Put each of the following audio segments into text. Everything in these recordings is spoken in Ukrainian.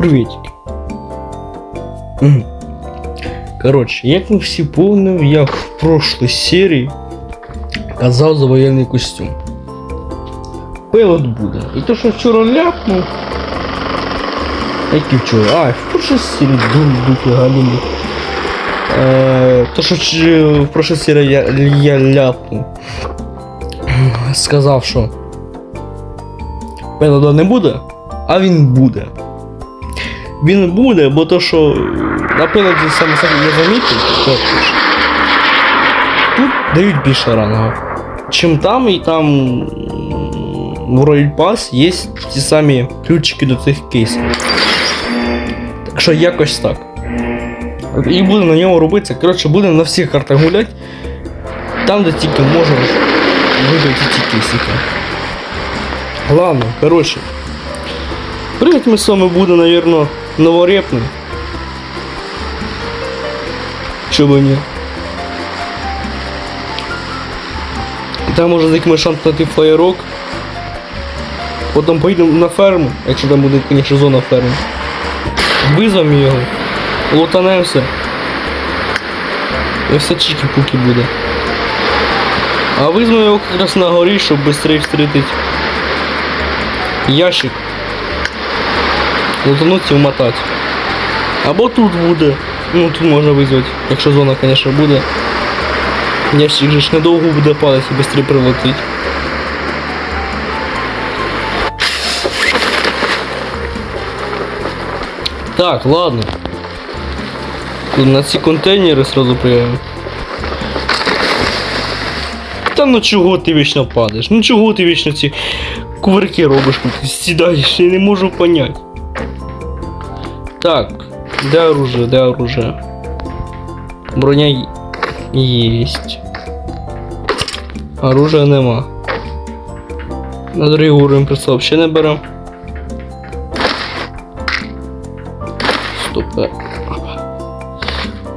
Привітики. Мгм. Коротше, як ми всі помним, я в прошлій серії казав за воєнний костюм. Пилот буде. І то, що вчора ляпнув. Як і вчора? А, в прошлій серії дуки галімі. Е, то, що в прошлій серії я, я ляпнув. Сказав, що пилота не буде, а він буде. Він буде, бо то, що на пилоті саме собі я замітив, то тут дають більше ранга. Чим там і там в Royal Pass є ті самі ключики до цих кейсів. Так що якось так. І буде на ньому робитися. Коротше, буде на всіх картах гуляти. Там, де тільки можна вибити ті кейсики. Ладно, коротше. Привіт ми з вами буде, навірно, новорепним. Чого б ні? Там може з якимось шанс знайти флеєрок. Потім поїдемо на ферму, якщо там буде, звісно, зона ферми. Визвемо його, лутанемося. І все чікі-пуки буде. А візьмемо його якраз на горі, щоб швидше встретити ящик. Лутануть і вмотати. Або тут буде. Ну тут можна визвати, якщо зона, звісно, буде. Ящик же ж недовго буде падати швидше прилетить. Так, ладно. Тут на ці контейнери сразу приїдемо. Та ну чого ти вічно падаєш? Ну чого ти вічно ці кувырки робиш, сідаєш? Я не можу понять. Так, де оружие, де оружие? Броня єсть. Оружия нема. На другий уровень просто вообще не берем. Стоп. е.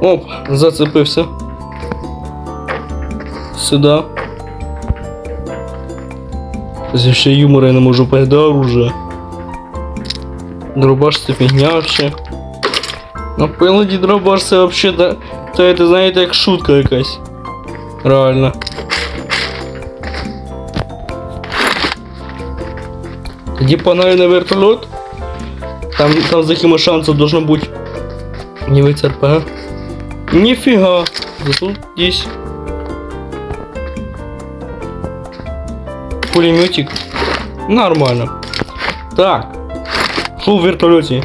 Оп, зацепився. Сюди. Це ще юмора я не можу понять, де оружие. Дробаш це фігня вообще. На пиладі дробаш це вообще да. То це знаєте як шутка якась. Реально. Тоді погнали на вертольот. Там, там за якими шансом должно бути. Не вийти РПГ. Ніфіга. Зато здесь. Пулеметик. Нормально. Так. Шо в вертолете?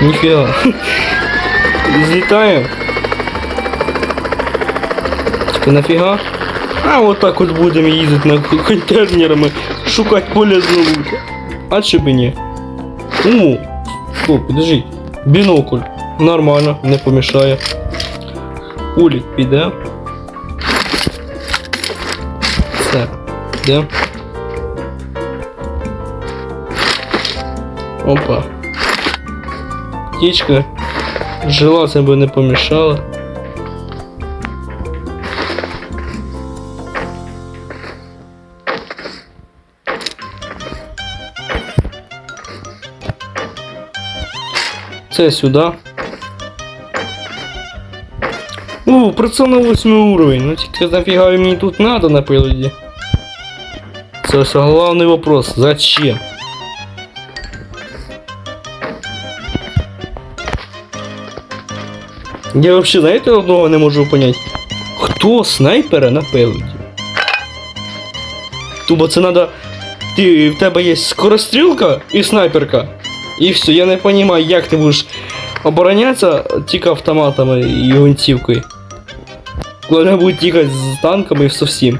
Нифига. Взлетаем. Типа нафига? А вот так вот будем ездить на контейнерами, шукать полезную лут. А че бы не? О, стоп, подожди. Бинокль. Нормально, не помешає. Улік піде. Все, йде. Опа. Птичка. Жила це би не помішала. Це сюди. О, прицел на 8 уровень. Ну тільки нафіга мені тут надо на пиладі. Це главный вопрос. Зачем? Я вообще, знаєте, одного не можу понять. Хто снайпера на пиладі? Тупо це надо. Ти, в тебе є скорострілка і снайперка. І все, я не розумію, як ти будеш оборонятися тільки автоматами і гвинтівкою. Коли будуть тікати з танками і со всім.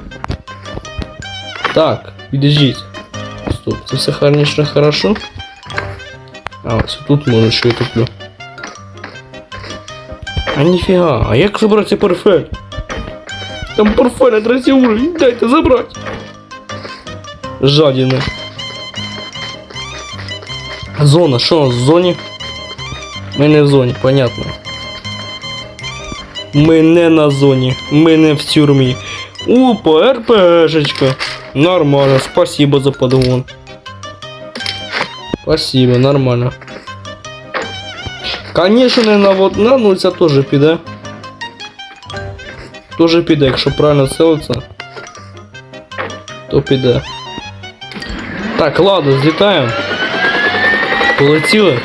Так, підождіть. Стоп, це все хорошо. А, ось тут можна що я туплю. А ніфіга, а як забрати цей портфель? Там портфель на третій уровень, дайте забрати. Жадіни. Зона, що у нас в зоні? Ми не в зоні, понятно. Ми не на зоні, ми не в тюрмі. Опа, РПшечка. Нормально, спасибо за подгон. Спасибо, нормально. Конечно, не наводна, ну це теж піде. Тоже піде, якщо правильно целиться. То піде. Так, ладно, злітаємо. Полетіли.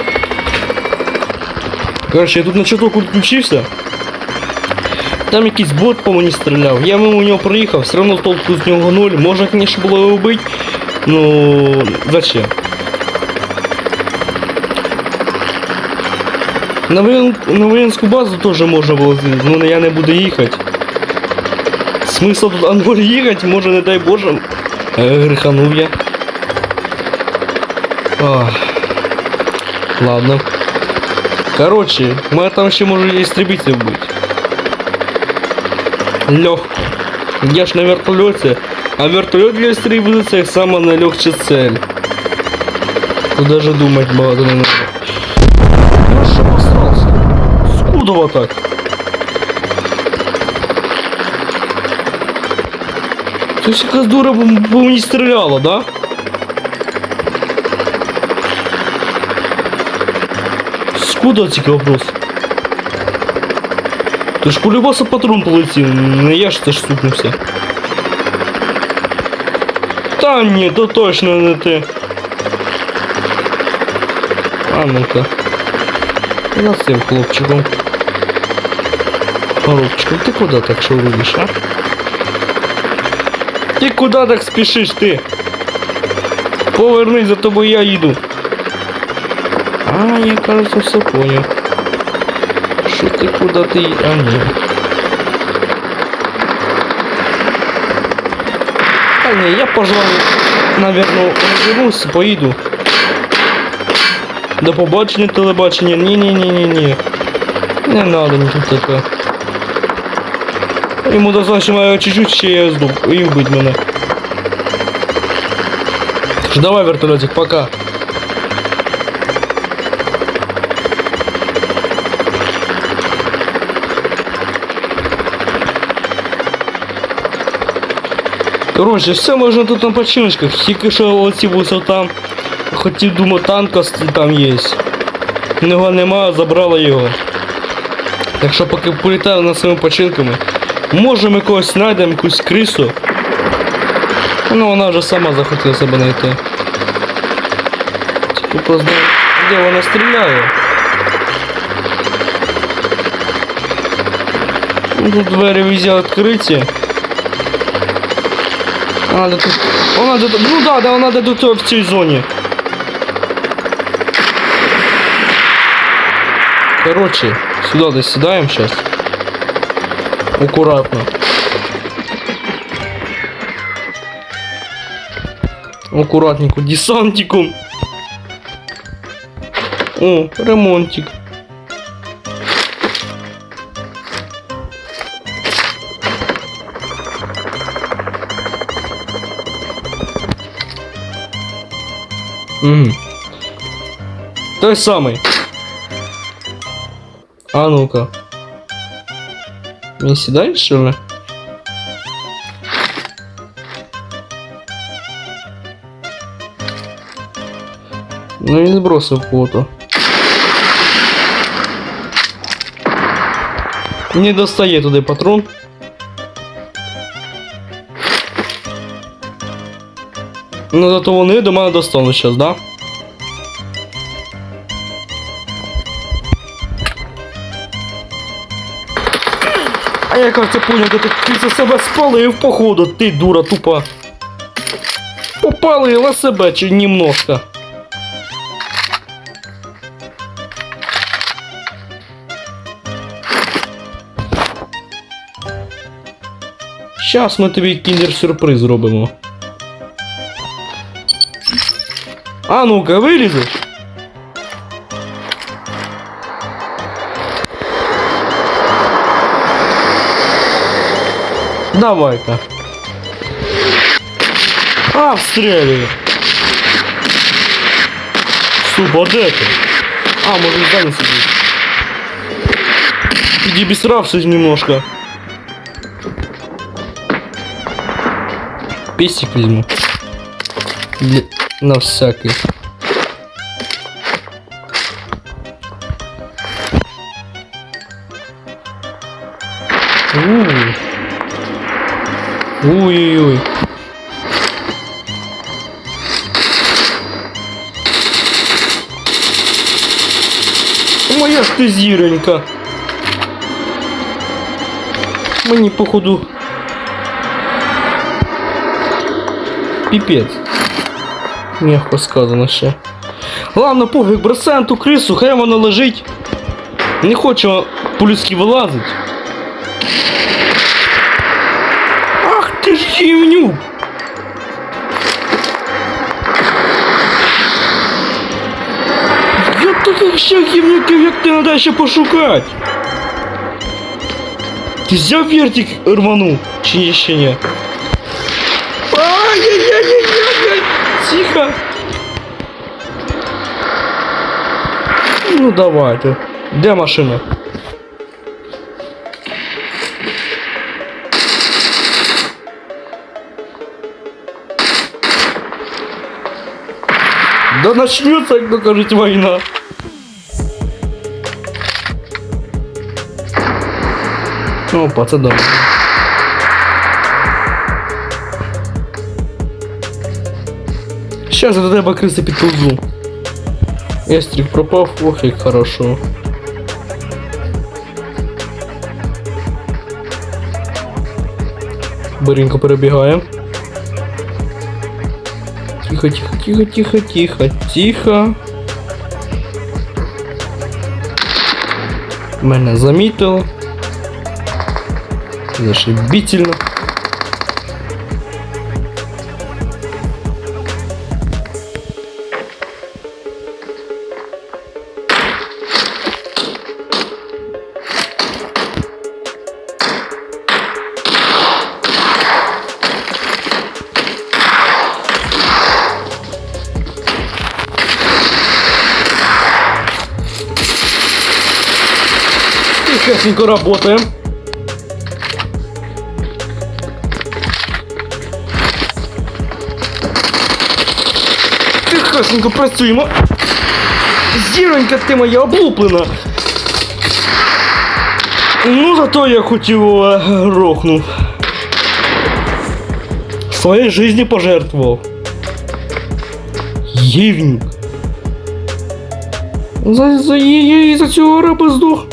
Короче, я тут на чуток відключився. Там якийсь бот по мені стріляв. Я мимо нього проїхав, все одно толку з нього нуль. Можна, звісно, було його вбити. Ну, зачем? На, воен... на воєнську базу теж можна було з'їздити, ну я не буду їхати. Смисл тут Анголь їхати, може не дай Боже. Е, греханув я. Ах. Ладно. Короче, мене там ще може істребитель бути. Легко. Я ж на вертольоте, а вертольот для стрельбы це самая найлегче цель. Тут даже думать багато не надо. Скудово так. Ж якась дура по мені стріляла, да? Скуда тільки вопрос? Ти ж полюбаса патрон полетів, не я ж це ж стукнувся. Та ні, то точно не ти. А ну-ка. Цим хлопчиком. Горобчиком, ти куди так шуруєш, а? Ти куди так спішиш ти? Повернись, за тобою я їду. А, я кажется все понял. Что ты куда ты... А, нет. А, не, я, пожалуй, наверное, розвернусь, поїду. До побачення телебачення. Ні-ні-ні-ні-ні. Не надо мені тут таке. Йому достатньо чуть-чуть ще я здух і вбить мене. Давай, вертольотик, пока. Короче, все можна тут на починочках. Тільки що ось там. Хотів думав танка там є. Його нема, забрала його. Так що поки політаю над своїми починками. Може ми когось знайдемо, якусь крису. Ну вона вже сама захотіла себе знайти. Тільки познаю, де вона стріляє. Ну, Тут двері везде відкриті. Вона тут. Вона тут. Ну да, да, вона де тут в цій зоні. Короче, сюда десь сідаємо сейчас. Аккуратно. Аккуратненько, десантиком. О, ремонтик. Угу. Той самый. А ну-ка. Не что ли? Ну не сбросил фото. Не достає туди патрон. Ну зато вони до мене достануть зараз, да? Я це понял, ти, ти це себе спалив, походу, ти дура тупа. Попалила себе чи немножко. Щас ми тобі кіндер-сюрприз зробимо. А ну-ка, вилізеш? Давай-ка. А, встрелю. Суп, а де ти? А, може в здані сидить. Підібісрався немножко. Песик візьму. Для... На всякий. Ой-ой-ой. Моя ж ти зіронька. Мені походу. Піпець. Мягко сказано ще. Ладно, пофіг, бросаємо ту крису, хай вона лежить. Не хочу по-людськи вилазить. Ах ти ж гівнюк! Я таких ще гівнюків, як ти треба ще пошукати. Ти взяв вертик рванув, чи ні, ще ні? Ай-яй-яй-яй-яй! Тихо! Ну давайте. Де машина? Начнется, як то кажуть, війна. Опа, це добре. Я до тебе криси підповзу. Естрик пропав, ох як хорошо. Борінко перебігає. Тихо, тихо, тихо, тихо, тихо, тихо. Мене замітило. Зашибительно. Тихесенько работаем. Тихесенько працюємо. Зіронька ти моя облуплена. Ну, зато я хотів е, рохнув. Своей жизни пожертвовал. Євнюк. За, за, я за цього раба здох.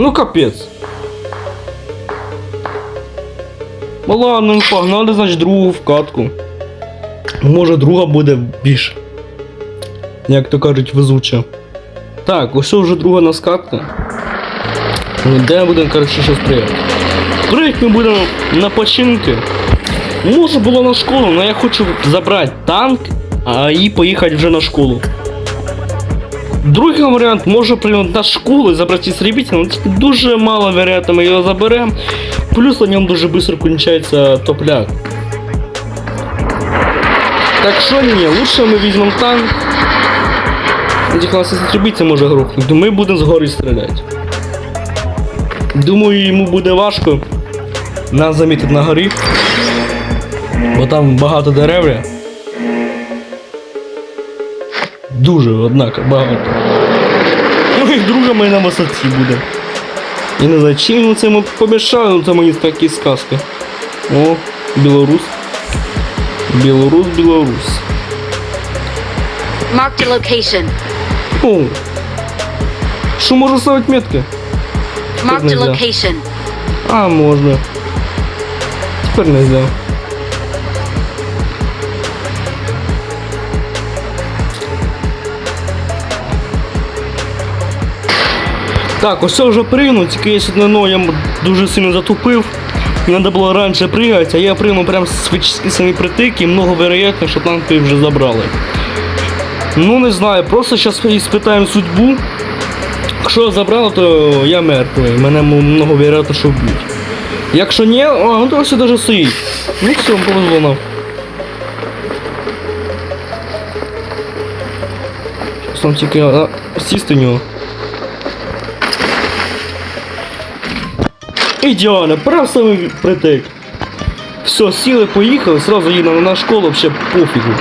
Ну капець. Ну ладно, ми погнали, значить, другу в катку. Може друга буде більш. Як то кажуть, везуча. Так, ось вже друга на скатка. Ну, Де будемо, коротше, щось приїхати. Приїхати ми будемо на починки. Може було на школу, але я хочу забрати танк, а і поїхати вже на школу. Другий варіант може прийняти на школу і забрати істребителя, але тільки дуже мало вероятно ми його заберемо. Плюс на ньому дуже швидко кончається топляк. Так що ні, лучше ми візьмемо танк. Тільки нас істребитель може грохнути, ми будемо згори стріляти. Думаю, йому буде важко нас замітити на горі. Бо там багато дерев. Дуже, однако, багато. Ну і друга ми на висоті буде. І не знаю, чим йому це йому помішали, ну це мені такі сказки. О, білорус. Білорус, білорус. Marked a location. О. Що можна ставити метки? Marked a location. А, можна. Тепер не знаю. Так, ось це вже пригнув, тільки я сьогодні ну, я дуже сильно затупив. Треба було раніше пригати, а я пригнув прям з самі притики, много вероятно, що танки вже забрали. Ну не знаю, просто зараз спитаємо судьбу. Якщо забрали, то я мертвий. Мене много вероятно, що вб'ють. Якщо ні, а, ну то все даже стоїть. Ну все, повезло нам. Щас нам тільки а, сісти в нього. Ідеально, прав самий притик. Все, сіли, поїхали, сразу їдемо на школу, взагалі пофігу.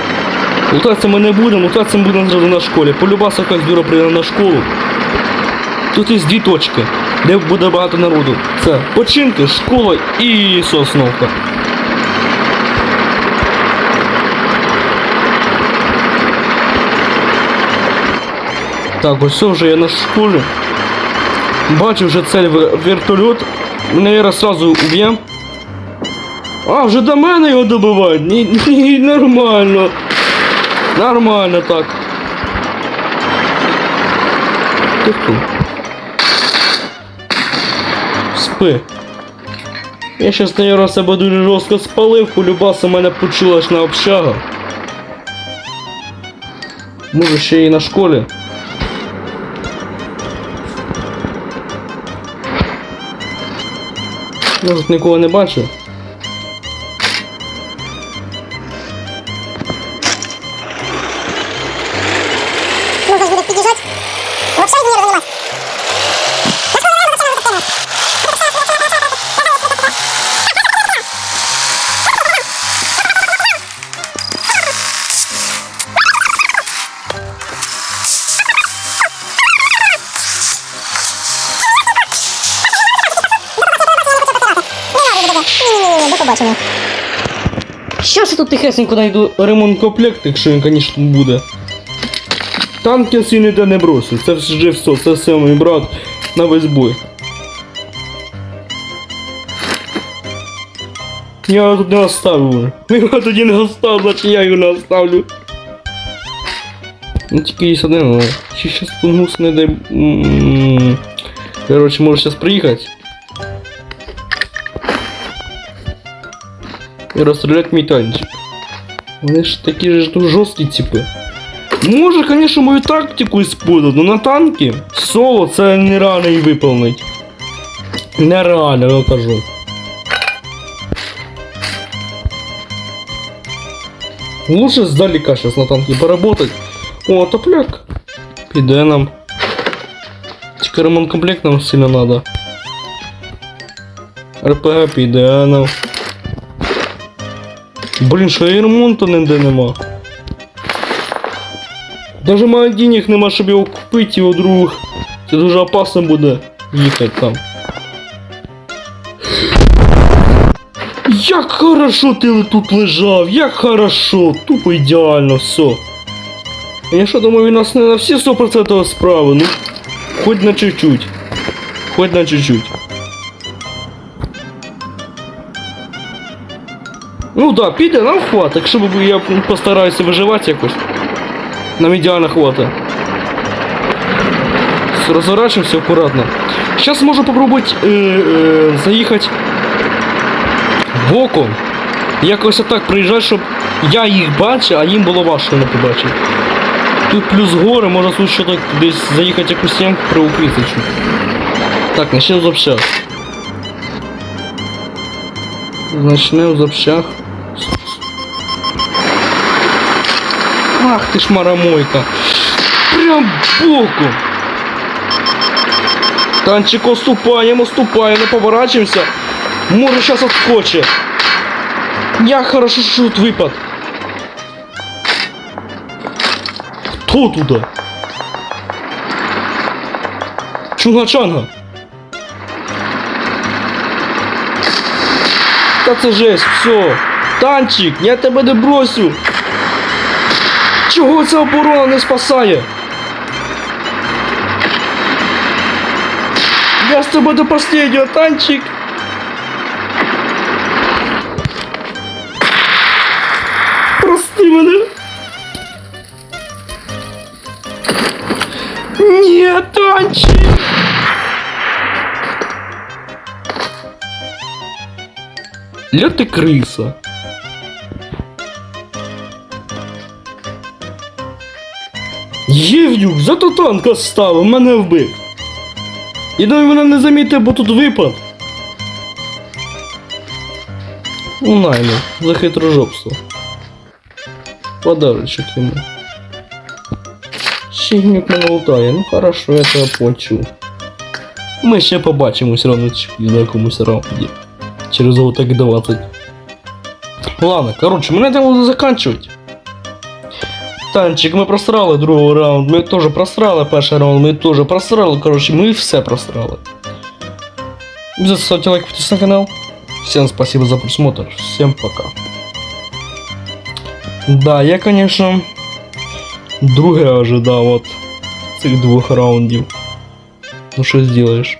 Лутатися ми не будемо, лутатися ми будемо зразу на школі. Полюбаса якась дура прийде на школу. Тут є дві точки, де буде багато народу. Це починки, школа і сосновка. Так, ось все вже я на школі. Бачу вже цель вертольот. Зараз сразу уб'єм. А, вже до мене його добивають. Ні, ні, нормально. Нормально так. Ти хто? Спи. Я щас, наверное, себе дуже жорстко спалив, полюбаса мене почулась на общага. Може ще і на школі. Я тут нікого не бачу. Тихесенько знайду ремонт комплект, якщо він, звісно, буде. Танки всі ніде не бросив. Це вже все, це все мій брат на весь бой. Я його тут не оставлю. Я його тоді не оставлю, значить я його не оставлю. Ну тільки є один, але чи щас тунгус не дай. Короче, може зараз приїхати. і розстріляти мій танчик. Вони ж такі ж тут жорсткі типи. Може, звісно, мою тактику использовать, но на танки соло це нереально і виповнить. Нереально, я кажу. Лучше сдалека сейчас на танке поработать. О, топляк. Піде нам. Тільки ремонт комплект нам сильно надо. РПГ піде нам. Блін, що і ремонту ніде нема. Даже моїх денег нема, щоб його купити у других. Це дуже опасно буде їхати там. Як хорошо ти тут лежав, як хорошо, тупо ідеально, все. Я що думаю, він нас не на всі 100% справи, ну, хоть на чуть-чуть. Хоть на чуть-чуть. Ну да, піде нам хватить, якщо я постараюся виживати якось. Нам ідеально хватить. Розворачиваемся аккуратно. Сейчас можу попробовать э, э, заїхати боком. Якось отак приїжджати, щоб я їх бачив, а їм було важко не побачити. Тут плюс гори, можна тут що так десь заїхати якусь стінку приукритися. Так, начнем з общак. Начнем з общак. Ти ж марамойка. Прям боком. Танчик оступаємо, оступаємо, не поворачуємося. Може зараз отскоче. Як хорошо, що тут випад. Хто туди? Чунга-чанга. Та це жесть, все. Танчик, я тебе не бросю. Чого ця оборона не спасає? Я з тобою до последнього, танчик. Прости мене. Ні, танчик. Ля ти криса. Євнюк, зато танка ставив, мене вбив. І думаю, мене не замітив, бо тут випад. Ну, найми, за хитрожопство. Подарочок йому. Щігнюк мене лутає, ну хорошо, я тебе почув. Ми ще побачимось рано на якомусь раунді. Через отак 20. Ладно, короче, мене треба заканчивать. Танчик, ми просрали другий раунд, ми теж просрали перший раунд, ми теж просрали. Коротше, ми все просрали. Обязательно ставьте лайк, подписывайтесь на канал. Всем спасибо за просмотр. Всем пока. Да, я, конечно, друге ожидав от цих двох раундів. Ну що зробиш?